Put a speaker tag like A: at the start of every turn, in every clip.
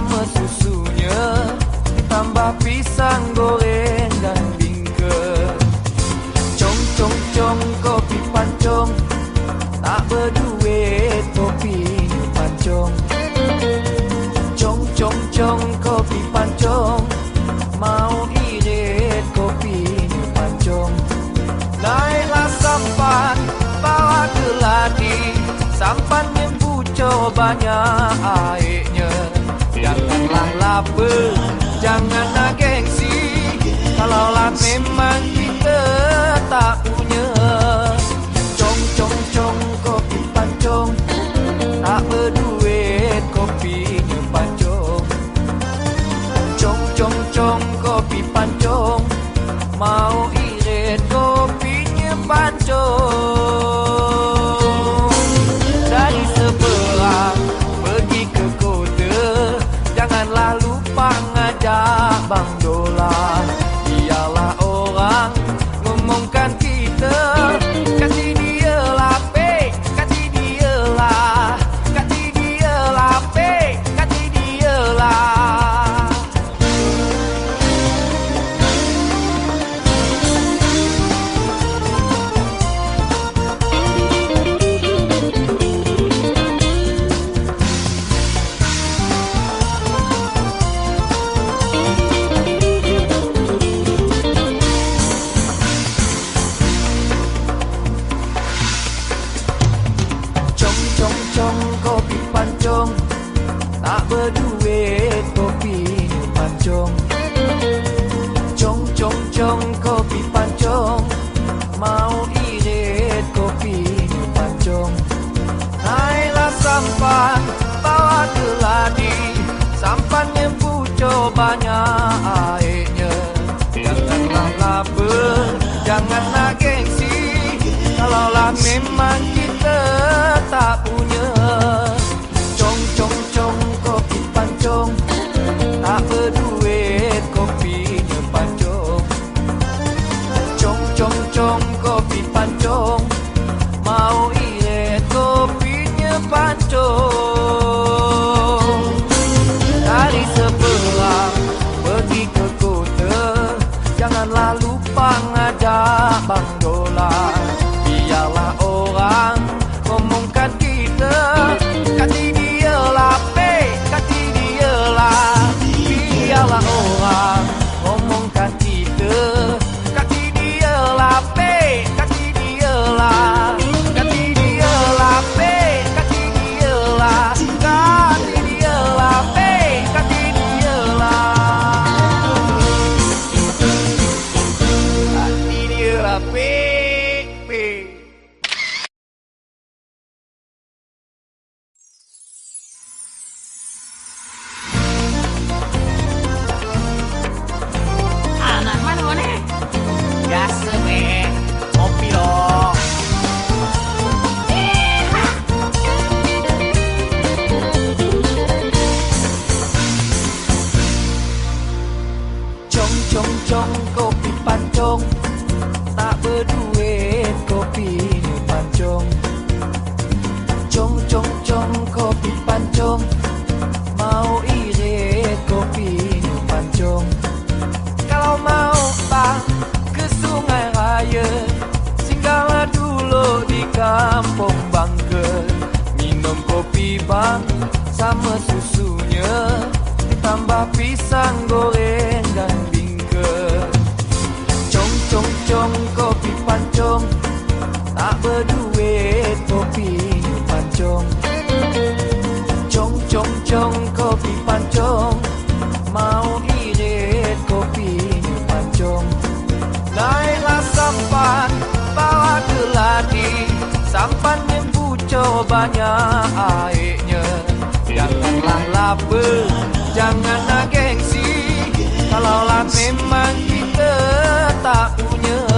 A: sama susunya Tambah pisang goreng dan bingke Cong cong cong kopi pancong Tak berduit kopi pancong. Cong cong cong kopi pancong Mau irit kopi pancong. Naiklah sampan bawa geladi Sampan yang pucuk banyak apa? Janganlah gengsi Kalaulah memang kita tak punya. Cong cong cong kopi pancong. Tak berduit kopinya pancong. Cong cong cong kopi pancong. Mau Tak berduit kopi pancong. Cong cong cong kopi pancong. Mau irit kopi pancong. Naiklah sampan bawa geladi Sampan yang pucuk banyak airnya Janganlah lapar, janganlah gengsi. Kalaulah memang kita tak punya Mau irit
B: kopi
A: pancong. Kalau mau bang ke sungai raya Singgahlah dulu di kampung Bangka Minum kopi bang sama chong cong kopi pancong Mau irit kopi pancong Naiklah sampan bawa geladi Sampan yang buco banyak airnya Janganlah lapar, janganlah gengsi Kalaulah memang kita tak punya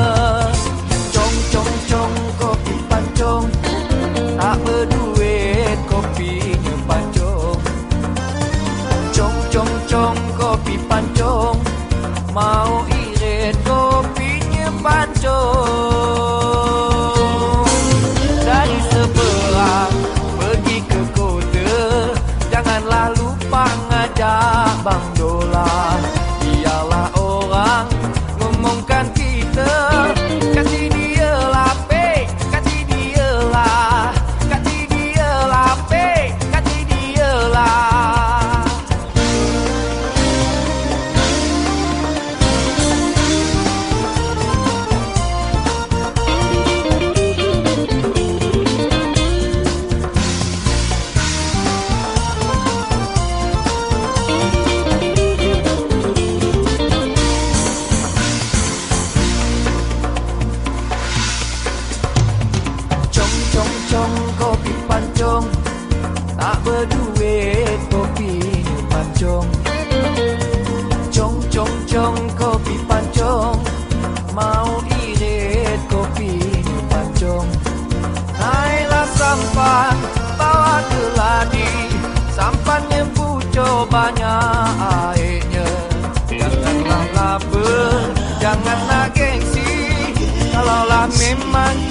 A: bed kopi pancong Chong chong chong kopi pancong Mau irit kopi pancong Nailah sampan bawa ke ladi Sampannya pucuk banyak airnya Janganlah label, janganlah gengsi Kalaulah memang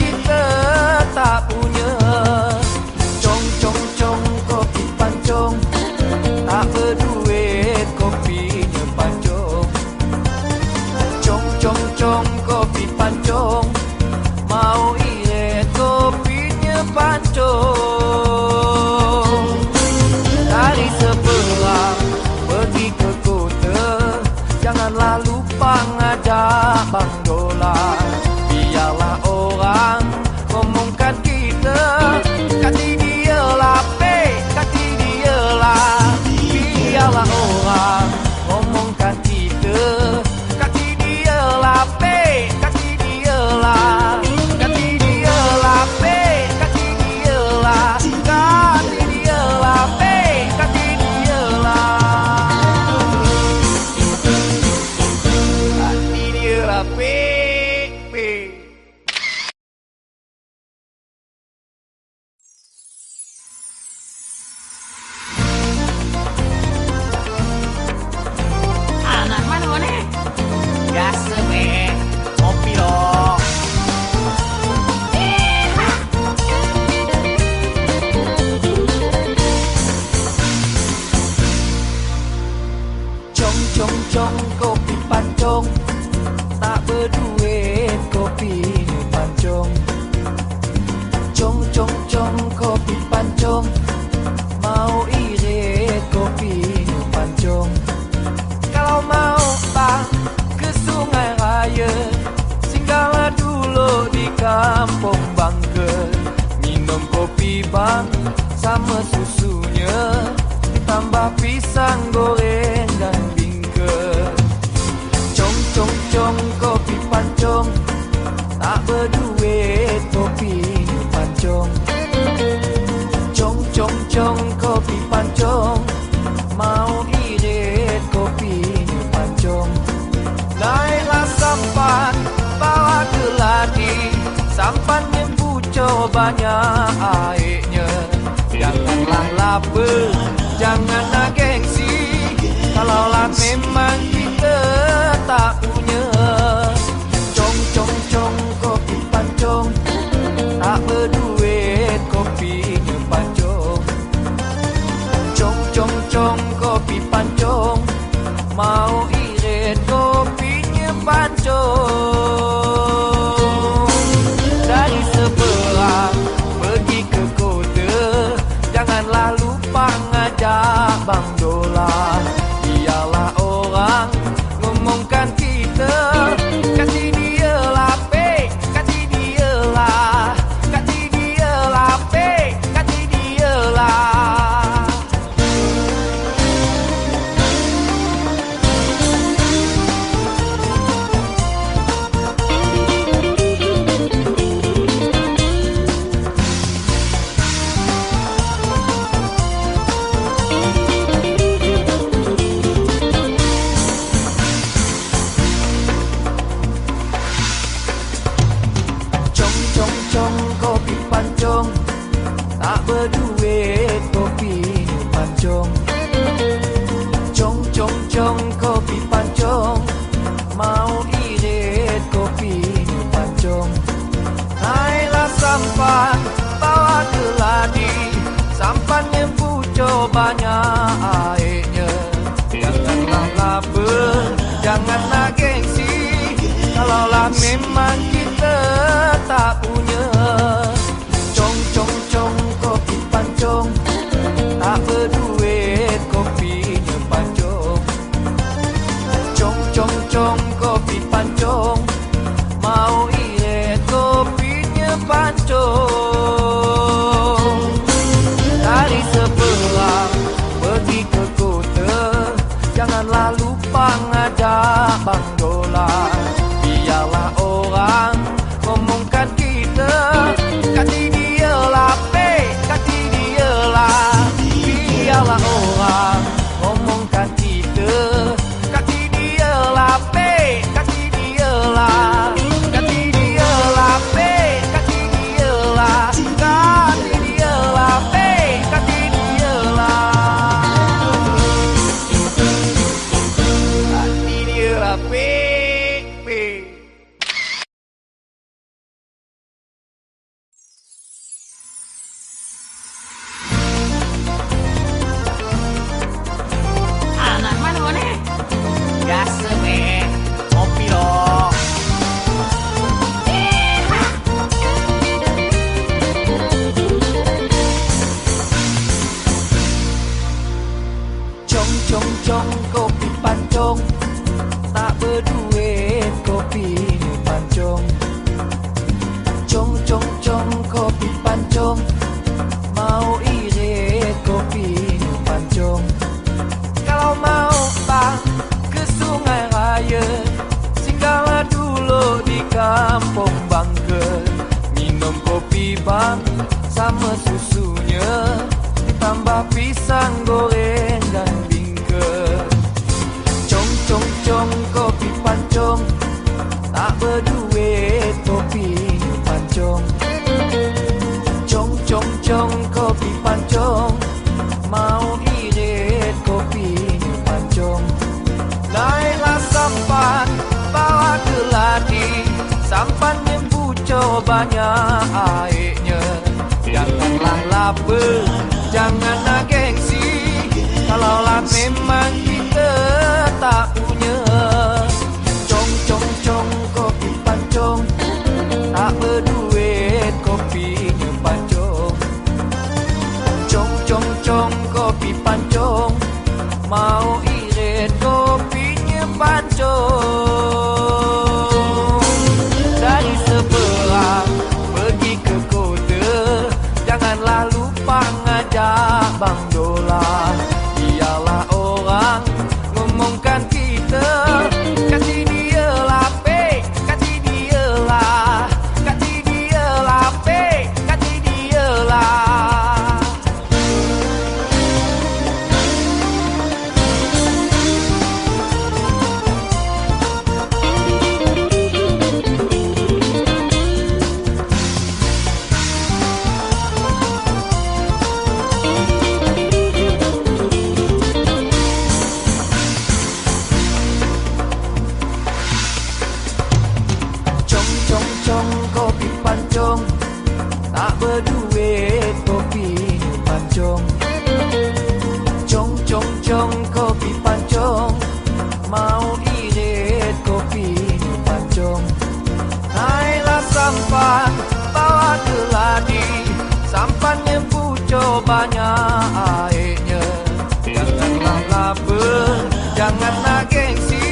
A: sama susunya. Tambah pisang goreng dan bingke Cong, cong, cong, kopi pancong. Tak berduit kopi pancong. Cong, cong, cong, kopi pancong. Mau irit kopi pancong. Naiklah sampan, bawa ke ladi yang buco banyak air Datanglah lapar, Jangan nak gengsi Kalaulah memang kita tak punya. Cong cong cong, kopi pancong. Tak berduit kopinya pancong. Cong cong cong, kopi pancong. Mau berdua kampung bangka Minum kopi bang sama susunya. Tambah pisang goreng dan bingka. Cong cong cong kopi pancong. Tak berduit banyak airnya. Janganlah lapar, janganlah gengsi Kalaulah memang kita tak punya. Cong cong cong kopi pancong. Tak berduit kopinya pancong. Cong cong cong kopi pancong. Mau irit kopinya pancong banyak airnya. Janganlah lapar, janganlah gengsi.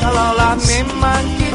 A: Kalaulah memang kita